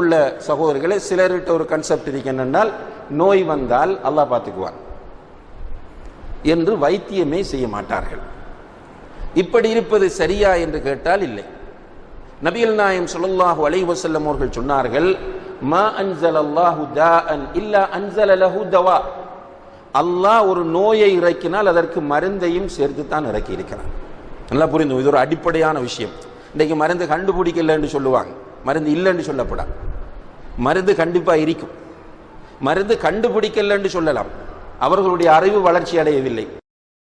உள்ள சகோதரர்களே சிலர்கிட்ட ஒரு கன்செப்ட் இருக்கு என்னென்னால் நோய் வந்தால் அல்லாஹ் பார்த்துக்குவான் என்று வைத்தியமே செய்ய மாட்டார்கள். இப்படி இருப்பது சரியா என்று கேட்டால் இல்லை. நபிகள் நாயம் ஸல்லல்லாஹு அலை வசல்லம் அவர்கள் சொன்னார்கள் மா அன்ஸல அல்லாஹு தாஅன் இல்லா அன்ஸல லஹு தவா. அல்லாஹ் ஒரு நோயை இறக்கினால் அதற்கு மருந்தையும் சேர்த்து தான் இறக்கி இருக்கிறான் நல்லா புரிந்து இது ஒரு அடிப்படையான விஷயம். இன்றைக்கு மருந்து கண்டுபிடிக்கலன்னு சொல்லுவாங்க. மருந்து இல்லைன்னு சொல்லப்படாது. மருந்து கண்டிப்பாக இருக்கும். மருந்து கண்டுபிடிக்கலன்னு சொல்லலாம். அவர்களுடைய அறிவு வளர்ச்சி அடையவில்லை.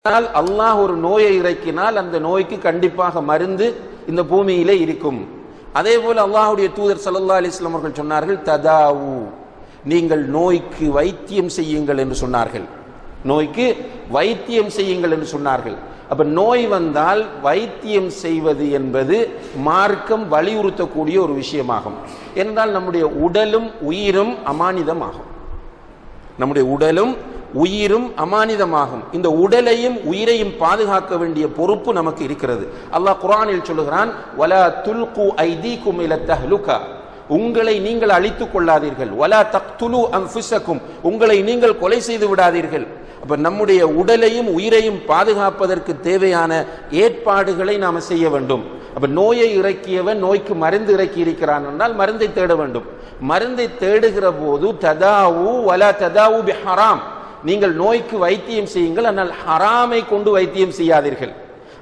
ஆனால் அல்லாஹ் ஒரு நோயை இறக்கினால் அந்த நோய்க்கு கண்டிப்பாக மருந்து இந்த பூமியிலே இருக்கும். அதே போல அல்லாஹுடைய தூதர் சல்லா அலிஸ்லாம் அவர்கள் சொன்னார்கள் ததாவு. நீங்கள் நோய்க்கு வைத்தியம் செய்யுங்கள் என்று சொன்னார்கள். நோய்க்கு வைத்தியம் செய்யுங்கள் என்று சொன்னார்கள். அப்ப நோய் வந்தால் வைத்தியம் செய்வது என்பது மார்க்கம் வலியுறுத்தக்கூடிய ஒரு விஷயமாகும். என்றால் நம்முடைய உடலும் உயிரும் அமானிதமாகும். நம்முடைய உடலும் உயிரும் அமானிதமாகும். இந்த உடலையும் உயிரையும் பாதுகாக்க வேண்டிய பொறுப்பு நமக்கு இருக்கிறது. அல்லாஹ் குரானில் சொல்லுகிறான் வலா துல்கு ஐதி குமில தஹ்லுகா. உங்களை நீங்கள் அழித்துக் கொள்ளாதீர்கள். வலா தக்துலு அன்ஃபிசக்கும் உங்களை நீங்கள் கொலை செய்து விடாதீர்கள். அப்போ நம்முடைய உடலையும் உயிரையும் பாதுகாப்பதற்கு தேவையான ஏற்பாடுகளை நாம் செய்ய வேண்டும். அப்ப நோயை இறக்கியவன் நோய்க்கு மருந்து இறக்கி இருக்கிறான் என்றால் மருந்தை தேட வேண்டும். மருந்தை தேடுகிற போது ததாவு வலா ததாவு பி ஹராம். நீங்கள் நோய்க்கு வைத்தியம் செய்யுங்கள் ஆனால் ஹராமை கொண்டு வைத்தியம் செய்யாதீர்கள்.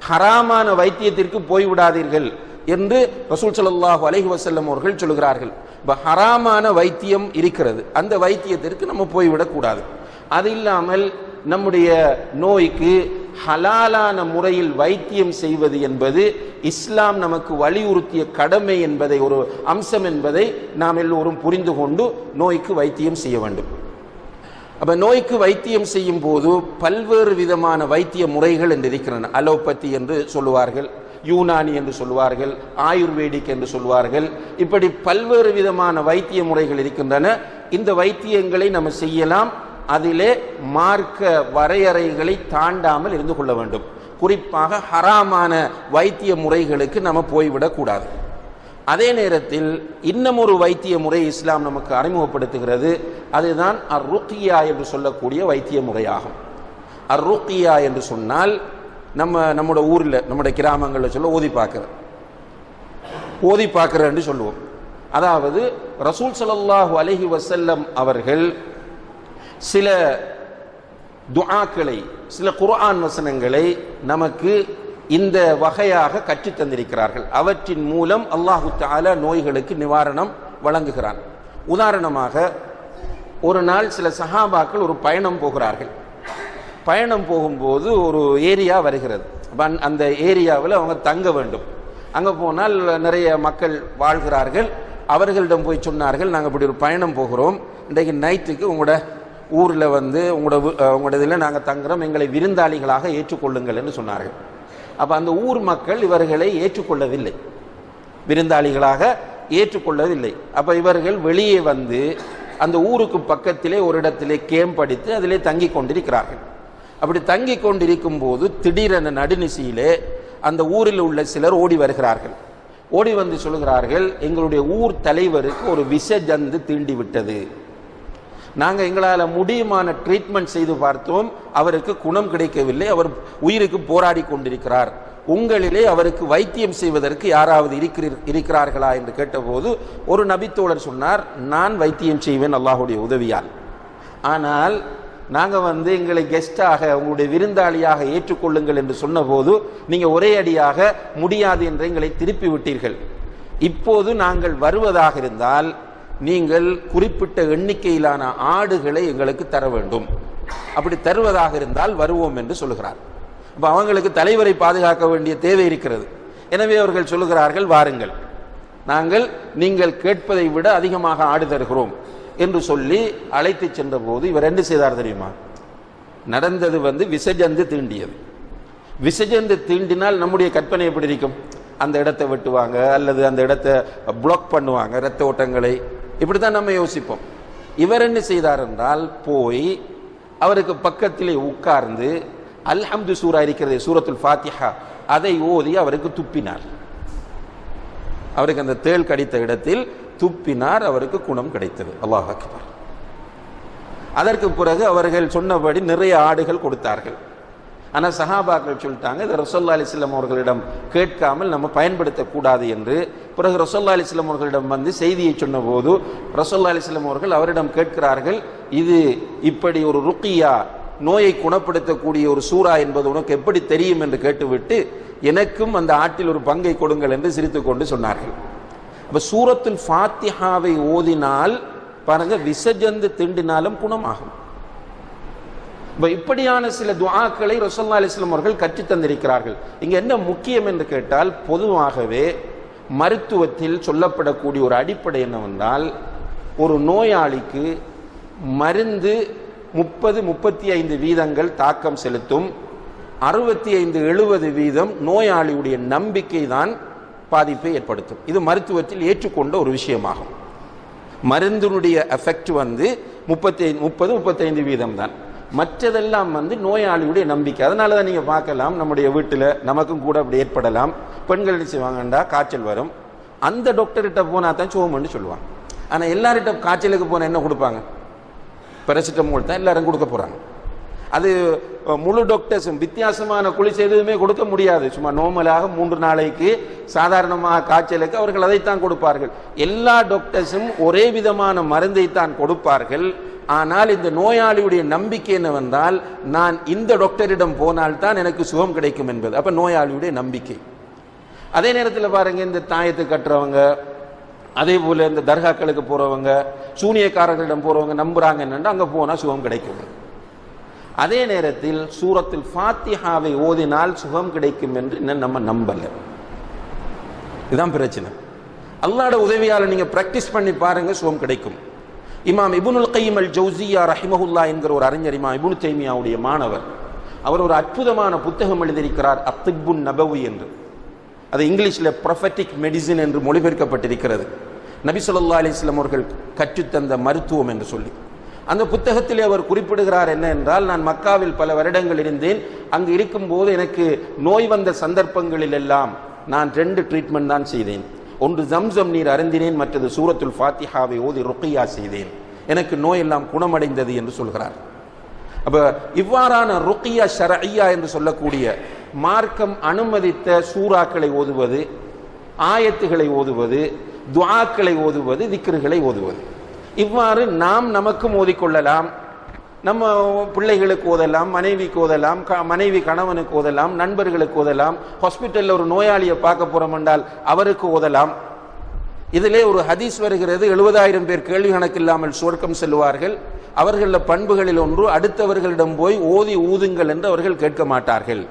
ஹராமான வைத்தியத்திற்கு போய்விடாதீர்கள் என்று ரசூல் ஸல்லல்லாஹு அலஹி வசல்லம் அவர்கள் சொல்கிறார்கள் இப்போ ஹராமான வைத்தியம் இருக்கிறது. அந்த வைத்தியத்திற்கு நம்ம போய்விடக்கூடாது அது இல்லாமல் நம்முடைய நோய்க்கு ஹலாலான முறையில் வைத்தியம் செய்வது என்பது இஸ்லாம் நமக்கு வலியுறுத்திய கடமை என்பதை ஒரு அம்சம் என்பதை நாம் எல்லோரும் புரிந்து கொண்டு நோய்க்கு வைத்தியம் செய்ய வேண்டும். அப்ப நோய்க்கு வைத்தியம் செய்யும் போது பல்வேறு விதமான வைத்திய முறைகள் என்று இருக்கின்றன அலோபதி என்று சொல்லுவார்கள் யூனானி என்று சொல்வார்கள் ஆயுர்வேதிக் என்று சொல்வார்கள் இப்படி பல்வேறு விதமான வைத்திய முறைகள் இருக்கின்றன. இந்த வைத்தியங்களை நம்ம செய்யலாம். அதிலே மார்க்க வரையறைகளை தாண்டாமல் இருந்து கொள்ள வேண்டும். குறிப்பாக ஹராமான வைத்திய முறைகளுக்கு நம்ம போய்விடக்கூடாது அதே நேரத்தில் இன்னும் ஒரு வைத்திய முறை இஸ்லாம் நமக்கு அறிமுகப்படுத்துகிறது. அதுதான் அர் ருக்கியா என்று சொல்லக்கூடிய வைத்திய முறையாகும். அர் ருக்கியா என்று சொன்னால் நம்ம நம்மளோட ஊரில் நம்முடைய கிராமங்களில் சொல்ல ஓதி பார்க்குற ஓதி பார்க்குறன்னு சொல்லுவோம். அதாவது ரசூல் சலல்லாஹு அலஹி வசல்லம் அவர்கள் சில துஆக்களை சில குர்ஆன் வசனங்களை நமக்கு இந்த வகையாக கற்றுத் தந்திருக்கிறார்கள். அவற்றின் மூலம் அல்லாஹு தஆலா நோய்களுக்கு நிவாரணம் வழங்குகிறான். உதாரணமாக ஒரு நாள் சில சஹாபாக்கள் ஒரு பயணம் போகிறார்கள். பயணம் போகும்போது ஒரு ஏரியா வருகிறது. அந்த- அந்த ஏரியாவில் அவங்க தங்க வேண்டும். அங்கே போனால் நிறைய மக்கள் வாழ்கிறார்கள். அவர்களிடம் போய் சொன்னார்கள் நாங்கள் இப்படி ஒரு பயணம் போகிறோம். இன்றைக்கு நைட்டுக்கு உங்களோட ஊரில் வந்து உங்களோட உங்களோட இதில் நாங்கள் தங்குறோம் எங்களை விருந்தாளிகளாக ஏற்றுக்கொள்ளுங்கள் என்று சொன்னார்கள். அப்போ அந்த ஊர் மக்கள் இவர்களை ஏற்றுக்கொள்ளவில்லை. விருந்தாளிகளாக ஏற்றுக்கொள்ளவில்லை. அப்போ இவர்கள் வெளியே வந்து அந்த ஊருக்கு பக்கத்திலே ஒரு இடத்திலே கேம்ப் அடித்து அதிலே தங்கி கொண்டிருக்கிறார்கள். அப்படி தங்கி கொண்டிருக்கும் போது திடீரென நடுநிசியிலே அந்த ஊரில் உள்ள சிலர் ஓடி வருகிறார்கள். ஓடி வந்து சொல்கிறார்கள் எங்களுடைய ஊர் தலைவருக்கு ஒரு விஷ ஜந்து தீண்டி விட்டது நாங்கள் எங்களால் முடியுமான ட்ரீட்மெண்ட் செய்து பார்த்தோம். அவருக்கு குணம் கிடைக்கவில்லை. அவர் உயிருக்கு போராடி கொண்டிருக்கிறார். உங்களிலே அவருக்கு வைத்தியம் செய்வதற்கு யாராவது இருக்கிறீர்- இருக்கிறார்களா என்று கேட்டபோது ஒரு நபித்தோழர் சொன்னார் நான் வைத்தியம் செய்வேன் அல்லாஹுடைய உதவியால். ஆனால் நாங்கள் வந்து எங்களை கெஸ்டாக உங்களுடைய விருந்தாளியாக ஏற்றுக்கொள்ளுங்கள் என்று சொன்னபோது நீங்கள் ஒரே அடியாக முடியாது என்று எங்களை திருப்பி விட்டீர்கள். இப்போது நாங்கள் வருவதாக இருந்தால் நீங்கள் குறிப்பிட்ட எண்ணிக்கையிலான ஆடுகளை எங்களுக்கு தர வேண்டும். அப்படி தருவதாக இருந்தால் வருவோம் என்று சொல்லுகிறார். இப்போ அவங்களுக்கு தலைவரை பாதுகாக்க வேண்டிய தேவை இருக்கிறது. எனவே அவர்கள் சொல்லுகிறார்கள் வாருங்கள். நாங்கள் நீங்கள் கேட்பதை விட அதிகமாக ஆடு தருகிறோம் என்று சொல்லி அழைத்து சென்றபோது இவர் என்ன செய்தார் தெரியுமா? நடந்தது வந்து விசஜந்து தீண்டியது. விசஜந்து தீண்டினால் நம்முடைய கற்பனை எப்படி இருக்கும்? அந்த இடத்தை வெட்டுவாங்க அல்லது அந்த இடத்தை பிளாக் பண்ணுவாங்க இரத்த ஓட்டங்களை இப்படி தான் நம்ம யோசிப்போம். இவர் என்ன செய்தார் என்றால் போய் அவருக்கு பக்கத்திலே உட்கார்ந்து அல்ஹம்து சூரா இருக்கிறது சூரத்துல் ஃபாத்திஹா. அதை ஓதி அவருக்கு துப்பினார். அவருக்கு அந்த தேள் கடித்த இடத்தில் துப்பினார் அவருக்கு குணம் கிடைத்தது. அல்லாஹ் அக்பர். அதற்கு பிறகு அவர்கள் சொன்னபடி நிறைய ஆடுகள் கொடுத்தார்கள். ஆனால் சஹாபாக்கள் சொல்லிட்டாங்க இது ரசோல்லா அலிஸ்லாம் அவர்களிடம் கேட்காமல் நம்ம பயன்படுத்தக்கூடாது என்று. பிறகு ரசோல்லா அலிஸ்லாம் அவர்களிடம் வந்து செய்தியை சொன்னபோது ரசோல்லா அலிஸ்லாம் அவர்கள் அவரிடம் கேட்கிறார்கள் இது இப்படி ஒரு ருக்கியா நோயை குணப்படுத்தக்கூடிய ஒரு சூறா என்பது உனக்கு எப்படி தெரியும்? என்று கேட்டுவிட்டு எனக்கும் அந்த ஆட்டில் ஒரு பங்கை கொடுங்கள் என்று சிரித்துக்கொண்டு சொன்னார்கள். அப்போ சூரத்துல் ஃபாத்திஹாவை ஓதினால் பாருங்க விசஜந்து திண்டினாலும் குணமாகும். இப்போ இப்படியான சில துவாக்களை ரசோல்லா அலிஸ்லாம் அவர்கள் கற்றுத் தந்திருக்கிறார்கள். இங்கே என்ன முக்கியம் என்று கேட்டால் பொதுவாகவே மருத்துவத்தில் சொல்லப்படக்கூடிய ஒரு அடிப்படை என்னவென்றால் ஒரு நோயாளிக்கு மருந்து முப்பது முப்பத்தி ஐந்து வீதங்கள் தாக்கம் செலுத்தும் அறுபத்தி ஐந்து எழுபது வீதம் நோயாளியுடைய நம்பிக்கை தான் பாதிப்பை ஏற்படுத்தும். இது மருத்துவத்தில் ஏற்றுக்கொண்ட ஒரு விஷயமாகும். மருந்தினுடைய எஃபெக்ட் வந்து முப்பத்தி முப்பது முப்பத்தைந்து வீதம் தான் மற்றதெல்லாம் வந்து நோயாளியுடைய நம்பிக்கை. அதனால தான் நீங்கள் பார்க்கலாம் நம்முடைய வீட்டில் நமக்கும் கூட அப்படி ஏற்படலாம். பெண்கள் என்ன செய்வாங்கண்டா காய்ச்சல் வரும். அந்த டாக்டர்கிட்ட போனால் தான் சோமன்னு சொல்லுவாங்க. ஆனால் எல்லார்கிட்ட காய்ச்சலுக்கு போனால் என்ன கொடுப்பாங்க? பெரசிட்டமோல் தான் எல்லாரும் கொடுக்க போகிறாங்க அது முழு டாக்டர்ஸும் வித்தியாசமான குளிச்சு எதுவுமே கொடுக்க முடியாது. சும்மா நோமலாக மூன்று நாளைக்கு சாதாரணமாக காய்ச்சலுக்கு அவர்கள் அதைத்தான் கொடுப்பார்கள். எல்லா டாக்டர்ஸும் ஒரே விதமான மருந்தை தான் கொடுப்பார்கள். ஆனால் இந்த நோயாளியுடைய நம்பிக்கை என்னவென்றால் நான் இந்த டாக்டரிடம் போனால் தான் எனக்கு சுகம் கிடைக்கும் என்பது. அப்போ நோயாளியுடைய நம்பிக்கை. அதே நேரத்தில் பாருங்க இந்த தாயத்தை கட்டுறவங்க அதே போல இந்த தர்காக்களுக்கு போறவங்க சூனியக்காரர்களிடம் போறவங்க நம்புறாங்க என்னென்னா அங்க போனா சுகம் கிடைக்கும். அதே நேரத்தில் சூரத்தில் ஃபாத்திஹாவை ஓதினால் சுகம் கிடைக்கும் என்று இன்னும் நம்ம நம்பல. இதுதான் பிரச்சனை. அல்லாட உதவியால் நீங்க பிராக்டிஸ் பண்ணி பாருங்க சுகம் கிடைக்கும். இமாம் இபுனுல் கைம் அல் ஜவுசியா ரஹிமஹுல்லா என்கிற ஒரு அறிஞர் இமாம் இபுனு தைமியாவுடைய மாணவர். அவர் ஒரு அற்புதமான புத்தகம் எழுதியிருக்கிறார் அத்திப்புன் நபவு என்று. அது இங்கிலீஷில் ப்ரொஃபட்டிக் மெடிசின் என்று மொழிபெயர்க்கப்பட்டிருக்கிறது. நபி சொல்லா அலைஹி அவர்கள் கற்றுத்தந்த மருத்துவம் என்று சொல்லி. அந்த புத்தகத்திலே அவர் குறிப்பிடுகிறார் என்ன என்றால் நான் மக்காவில் பல வருடங்கள் இருந்தேன் அங்கு இருக்கும்போது எனக்கு நோய் வந்த சந்தர்ப்பங்களில் எல்லாம் நான் ரெண்டு ட்ரீட்மெண்ட் தான் செய்தேன். ஒன்று ஜம்சம் நீர் அருந்தினேன் மற்றது சூரத்துல் ஃபாத்திஹாவை ஓதி ருக்கியா செய்தேன். எனக்கு நோய் எல்லாம் குணமடைந்தது என்று சொல்கிறார். அப்ப இவ்வாறான ருக்கியா ஷரஐயா என்று சொல்லக்கூடிய மார்க்கம் அனுமதித்த சூறாக்களை ஓதுவது ஆயத்துகளை ஓதுவது துவாக்களை ஓதுவது திக்ருகளை ஓதுவது. இவ்வாறு நாம் நமக்கும் ஓதிக்கொள்ளலாம். நம்ம பிள்ளைகளுக்கு ஓதலாம் மனைவிக்கு ஓதலாம் க- மனைவி கணவனுக்கு ஓதலாம் நண்பர்களுக்கு ஓதலாம் ஹாஸ்பிட்டலில் ஒரு நோயாளியை பார்க்க போறோம் என்றால் அவருக்கு ஓதலாம். இதிலே ஒரு ஹதீஸ் வருகிறது எழுபதாயிரம் பேர் கேள்வி கணக்கில்லாமல் சுவர்க்கம் செல்வார்கள் அவர்களில் பண்புகளில் ஒன்று அடுத்தவர்களிடம் போய் ஓதி ஊதுங்கள் என்று அவர்கள் கேட்க மாட்டார்கள்.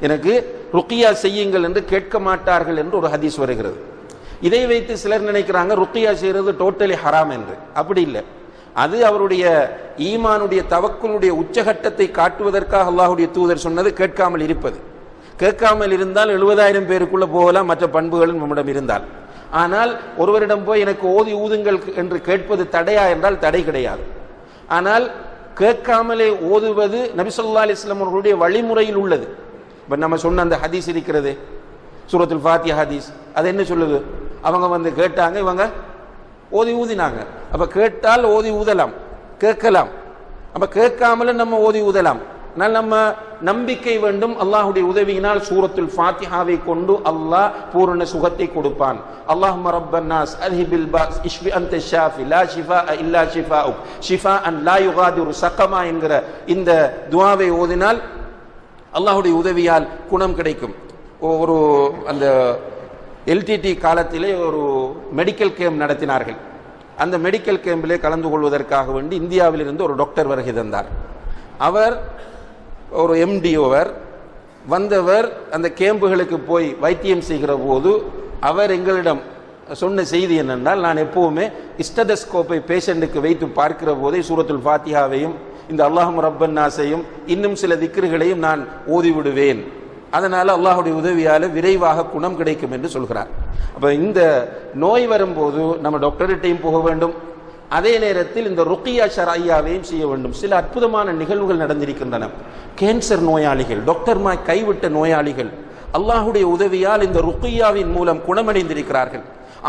எனக்கு ருக்கியா செய்யுங்கள் என்று கேட்க மாட்டார்கள் என்று ஒரு ஹதீஸ் வருகிறது. இதை வைத்து சிலர் நினைக்கிறாங்க ருக்கியா செய்யறது டோட்டலி ஹராம் என்று. அப்படி இல்லை. அது அவருடைய ஈமானுடைய தவக்குனுடைய உச்சகட்டத்தை காட்டுவதற்காக அல்லாஹுடைய தூதர் சொன்னது கேட்காமல் இருப்பது. கேட்காமல் இருந்தால் எழுபதாயிரம் பேருக்குள்ள போகலாம் மற்ற பண்புகளும் நம்மிடம் இருந்தால். ஆனால் ஒருவரிடம் போய் எனக்கு ஓதி ஊதுங்கள் என்று கேட்பது தடையா என்றால் தடை கிடையாது. ஆனால் கேட்காமலே ஓதுவது நபிசல்லா அலிஸ்லாம் அவர்களுடைய வழிமுறையில் உள்ளது. இப்போ நம்ம சொன்ன அந்த ஹதீஸ் இருக்கிறது சூரத்துல் ஃபாத்தியா ஹதீஸ். அது என்ன சொல்லுது? அவங்க வந்து கேட்டாங்க இவங்க ஓதி ஊதினாங்க. அப்போ கேட்டால் ஓதி ஊதலாம். கேட்கலாம். அப்போ கேட்காமல நம்ம ஓதி ஊதலாம். ஆனால் நம்ம நம்பிக்கை வேண்டும் அல்லாஹுடைய உதவியினால் சூரத்துல் ஃபாத்திஹாவை கொண்டு அல்லாஹ் பூரண சுகத்தை கொடுப்பான். அல்லாஹ் ரப்பன் நாஸ் அல்ஹிபில் பாஸ் இஷ்வி அந்த ஷாஃபி லா ஷிஃபா இல்லா ஷிஃபா ஷிஃபா அன் லா யுகாதிரு சக்கமா என்கிற இந்த துவாவை ஓதினால் அல்லாஹுடைய உதவியால் குணம் கிடைக்கும். ஒரு அந்த எல்டிடி காலத்திலே ஒரு மெடிக்கல் கேம்ப் நடத்தினார்கள். அந்த மெடிக்கல் கேம்பிலே கலந்து கொள்வதற்காக வேண்டி இந்தியாவிலிருந்து ஒரு டாக்டர் வருகை தந்தார். அவர் ஒரு எம்டிஓவர் வந்தவர் அந்த கேம்புகளுக்கு போய் வைத்தியம் செய்கிற போது அவர் எங்களிடம் சொன்ன செய்தி என்னென்றால் நான் எப்போவுமே இஸ்டதஸ்கோப்பை பேஷண்ட்டுக்கு வைத்து பார்க்கிற போதே சூரத்துல் ஃபாத்தியாவையும் இந்த அல்லாஹம் ரப்பன் நாசையும் இன்னும் சில திக்ருகளையும் நான் ஓதிவிடுவேன் அதனால் அல்லாஹுடைய உதவியால் விரைவாக குணம் கிடைக்கும் என்று சொல்கிறார். அப்போ இந்த நோய் வரும்போது நம்ம டாக்டர்கிட்டையும் போக வேண்டும். அதே நேரத்தில் இந்த ருக்கியா ஷராயாவையும் செய்ய வேண்டும். சில அற்புதமான நிகழ்வுகள் நடந்திருக்கின்றன. கேன்சர் நோயாளிகள் டாக்டர்மாய் கைவிட்ட நோயாளிகள் அல்லாஹுடைய உதவியால் இந்த ருக்கியாவின் மூலம் குணமடைந்திருக்கிறார்கள்.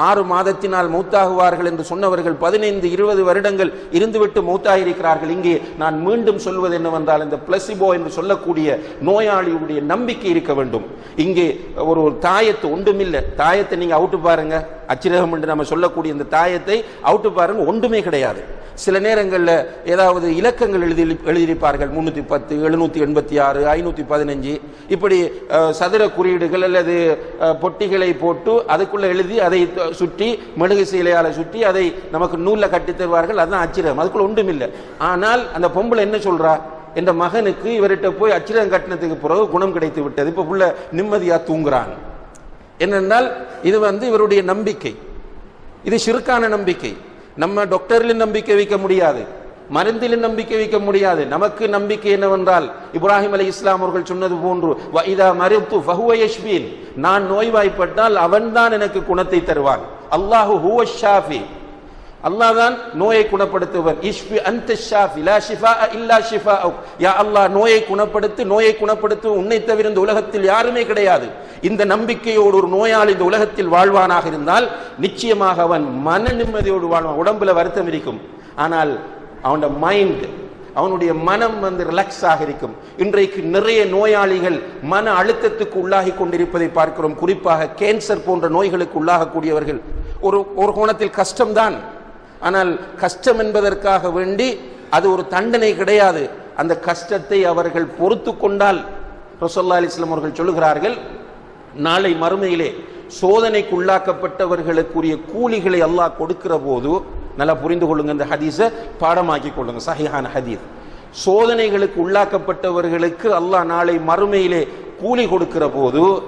ஆறு மாதத்தினால் மௌத்தாகுவார்கள் என்று சொன்னவர்கள் பதினைந்து இருபது வருடங்கள் இருந்துவிட்டு மௌத்தாகியிருக்கிறார்கள் இங்கே நான் மீண்டும் சொல்வது என்னவென்றால் இந்த பிளசிபோ என்று சொல்லக்கூடிய நோயாளியுடைய நம்பிக்கை இருக்க வேண்டும். இங்கே ஒரு ஒரு தாயத்து ஒன்றுமில்லை. தாயத்தை நீங்க அவுட்டு பாருங்க. அச்சிரகம் என்று நம்ம சொல்லக்கூடிய இந்த தாயத்தை அவுட்டு பாருங்க. ஒன்றுமே கிடையாது. சில நேரங்களில் ஏதாவது இலக்கங்கள் எழுதி எழுதியிருப்பார்கள். முந்நூற்றி பத்து எழுநூற்றி எண்பத்தி ஆறு ஐநூற்றி பதினஞ்சு. இப்படி சதுர குறியீடுகள் அல்லது பொட்டிகளை போட்டு அதுக்குள்ளே எழுதி அதை சுற்றி மெழுகு சீலையால் சுற்றி அதை நமக்கு நூலில் கட்டி தருவார்கள். அதுதான் அச்சிரம் அதுக்குள்ள ஒன்றுமில்லை. ஆனால் அந்த பொம்பளை என்ன சொல்றா? என்ற மகனுக்கு இவர்கிட்ட போய் அச்சிரம் கட்டினத்துக்கு பிறகு குணம் கிடைத்து விட்டது. இப்போ உள்ள நிம்மதியாக தூங்குறான். என்னென்னால் இது வந்து இவருடைய நம்பிக்கை. இது சிறுக்கான நம்பிக்கை. நம்ம டாக்டர்களின் நம்பிக்கை வைக்க முடியாது. மருந்திலும் நம்பிக்கை வைக்க முடியாது. நமக்கு நம்பிக்கை என்னவென்றால் இப்ராஹிம் அலி இஸ்லாம் அவர்கள் சொன்னது போன்று இதா மருத்து ஃபஹுவ நான் நோய்வாய்ப்பட்டால் அவன்தான் எனக்கு குணத்தை தருவான். அல்லாஹு ஹுவ ஷாஃபி. அல்லாஹ் தான் நோயை குணப்படுத்துவன் இஷ்பி அந்த ஷாஃபி. லா ஷிஃபா இல்லா ஷிஃபா யா அல்லாஹ் நோயை குணப்படுத்து நோயை குணப்படுத்து உன்னை தவிர இந்த உலகத்தில் யாருமே கிடையாது. இந்த நம்பிக்கையோடு ஒரு நோயாளி இந்த உலகத்தில் வாழ்வானாக இருந்தால் நிச்சயமாக அவன் மன நிம்மதியோடு வாழ்வான். உடம்புல வருத்தம் இருக்கும். ஆனால் அவனோட மைண்ட் அவனுடைய மனம் வந்து ரிலாக்ஸ் ஆக இருக்கும். இன்றைக்கு நிறைய நோயாளிகள் மன அழுத்தத்துக்கு உள்ளாகி கொண்டிருப்பதை பார்க்கிறோம். குறிப்பாக கேன்சர் போன்ற நோய்களுக்கு உள்ளாகக்கூடியவர்கள். ஒரு ஒரு கோணத்தில் கஷ்டம்தான். ஆனால் கஷ்டம் என்பதற்காக வேண்டி அது ஒரு தண்டனை கிடையாது. அந்த கஷ்டத்தை அவர்கள் பொறுத்து கொண்டால் ரசோல்லா அலிஸ்லாம் அவர்கள் சொல்லுகிறார்கள் நாளை மறுமையிலே சோதனைக்கு உள்ளாக்கப்பட்டவர்களுக்குரிய கூலிகளை அல்லாஹ் கொடுக்கிற போது நல்லா புரிந்து கொள்ளுங்க இந்த ஹதீஸை பாடமாக்கி கொள்ளுங்க சஹிஹான ஹதீஸ். சோதனைகளுக்கு உள்ளாக்கப்பட்டவர்களுக்கு அல்லாஹ் நாளை மறுமையிலே கூலி கொடுக்கிற போது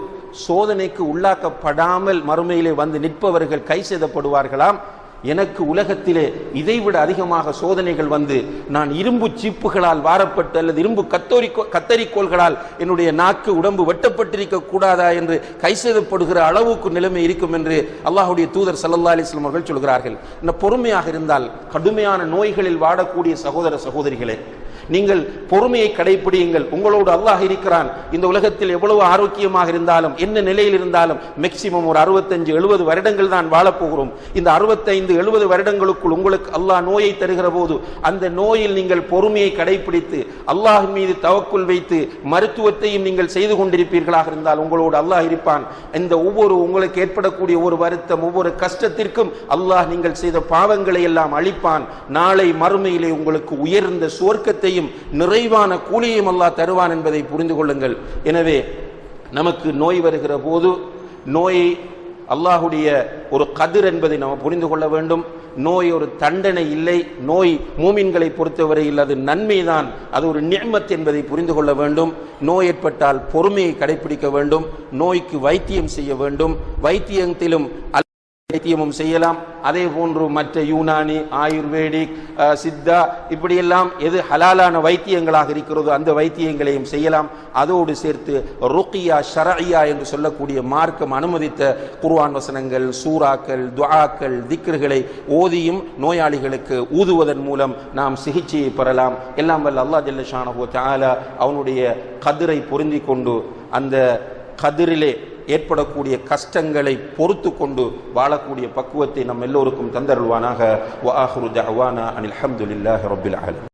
சோதனைக்கு உள்ளாக்கப்படாமல் மறுமையிலே வந்து நிற்பவர்கள் கை செய்தப்படுவார்களாம் எனக்கு உலகத்திலே இதைவிட அதிகமாக சோதனைகள் வந்து நான் இரும்பு சீப்புகளால் வாரப்பட்டு அல்லது இரும்பு கத்தோரி கத்தரிக்கோள்களால் என்னுடைய நாக்கு உடம்பு வெட்டப்பட்டிருக்க கூடாதா என்று கைசெய்தப்படுகிற அளவுக்கு நிலைமை இருக்கும் என்று அல்லாஹுடைய தூதர் சல்லல்லா அலிஸ்லாம் அவர்கள் சொல்கிறார்கள். இந்த பொறுமையாக இருந்தால் கடுமையான நோய்களில் வாடக்கூடிய சகோதர சகோதரிகளே நீங்கள் பொறுமையை கடைபிடியுங்கள். உங்களோடு அல்லாஹ் இருக்கிறான். இந்த உலகத்தில் எவ்வளவு ஆரோக்கியமாக இருந்தாலும் என்ன நிலையில் இருந்தாலும் மேக்சிமம் ஒரு அறுபத்தஞ்சு எழுபது வருடங்கள் தான் வாழப்போகிறோம் இந்த அறுபத்தைந்து எழுபது வருடங்களுக்குள் உங்களுக்கு அல்லாஹ் நோயை தருகிற போது அந்த நோயில் நீங்கள் பொறுமையை கடைபிடித்து அல்லாஹ் மீது தவக்குள் வைத்து மருத்துவத்தையும் நீங்கள் செய்து கொண்டிருப்பீர்களாக இருந்தால் உங்களோடு அல்லாஹ் இருப்பான். இந்த ஒவ்வொரு உங்களுக்கு ஏற்படக்கூடிய ஒரு வருத்தம் ஒவ்வொரு கஷ்டத்திற்கும் அல்லாஹ் நீங்கள் செய்த பாவங்களை எல்லாம் அழிப்பான். நாளை மறுமையிலே உங்களுக்கு உயர்ந்த சுவர்க்கத்தையும் நிறைவான கூலியையும் அல்லாஹ் தருவான் என்பதை புரிந்து கொள்ளுங்கள். எனவே நமக்கு நோய் வருகிற போது நோயை அல்லாஹுடைய ஒரு கதிர் என்பதை நாம் புரிந்து கொள்ள வேண்டும். நோய் ஒரு தண்டனை இல்லை. நோய் மூமின்களை பொறுத்தவரையில் அது நன்மைதான். அது ஒரு நியமத் என்பதை புரிந்து கொள்ள வேண்டும். நோய் ஏற்பட்டால் பொறுமையை கடைபிடிக்க வேண்டும். நோய்க்கு வைத்தியம் செய்ய வேண்டும். வைத்தியத்திலும் அல்ல- வைத்தியமும் செய்யலாம். அதே போன்று மற்ற யூனானி ஆயுர்வேதிக் சித்தா இப்படியெல்லாம் எது ஹலாலான வைத்தியங்களாக இருக்கிறதோ அந்த வைத்தியங்களையும் செய்யலாம். அதோடு சேர்த்து ருக்கியா ஷரய்யா என்று சொல்லக்கூடிய மார்க்கம் அனுமதித்த குர்வான் வசனங்கள் சூறாக்கள் துவாக்கள் திக்ருகளை ஓதியும் நோயாளிகளுக்கு ஊதுவதன் மூலம் நாம் சிகிச்சையை பெறலாம். எல்லாம் வல்ல அல்லாஹ் ஜல்ல தாலா அவனுடைய கதிரை பொருந்தி கொண்டு அந்த கதிரிலே ஏற்படக்கூடிய கஷ்டங்களை பொறுத்து கொண்டு வாழக்கூடிய பக்குவத்தை நம் எல்லோருக்கும் தந்தருள்வானாக. வ ஆஹிரு அனில் அஹமதுல்லாஹ் ரபுல் ஆலமீன்.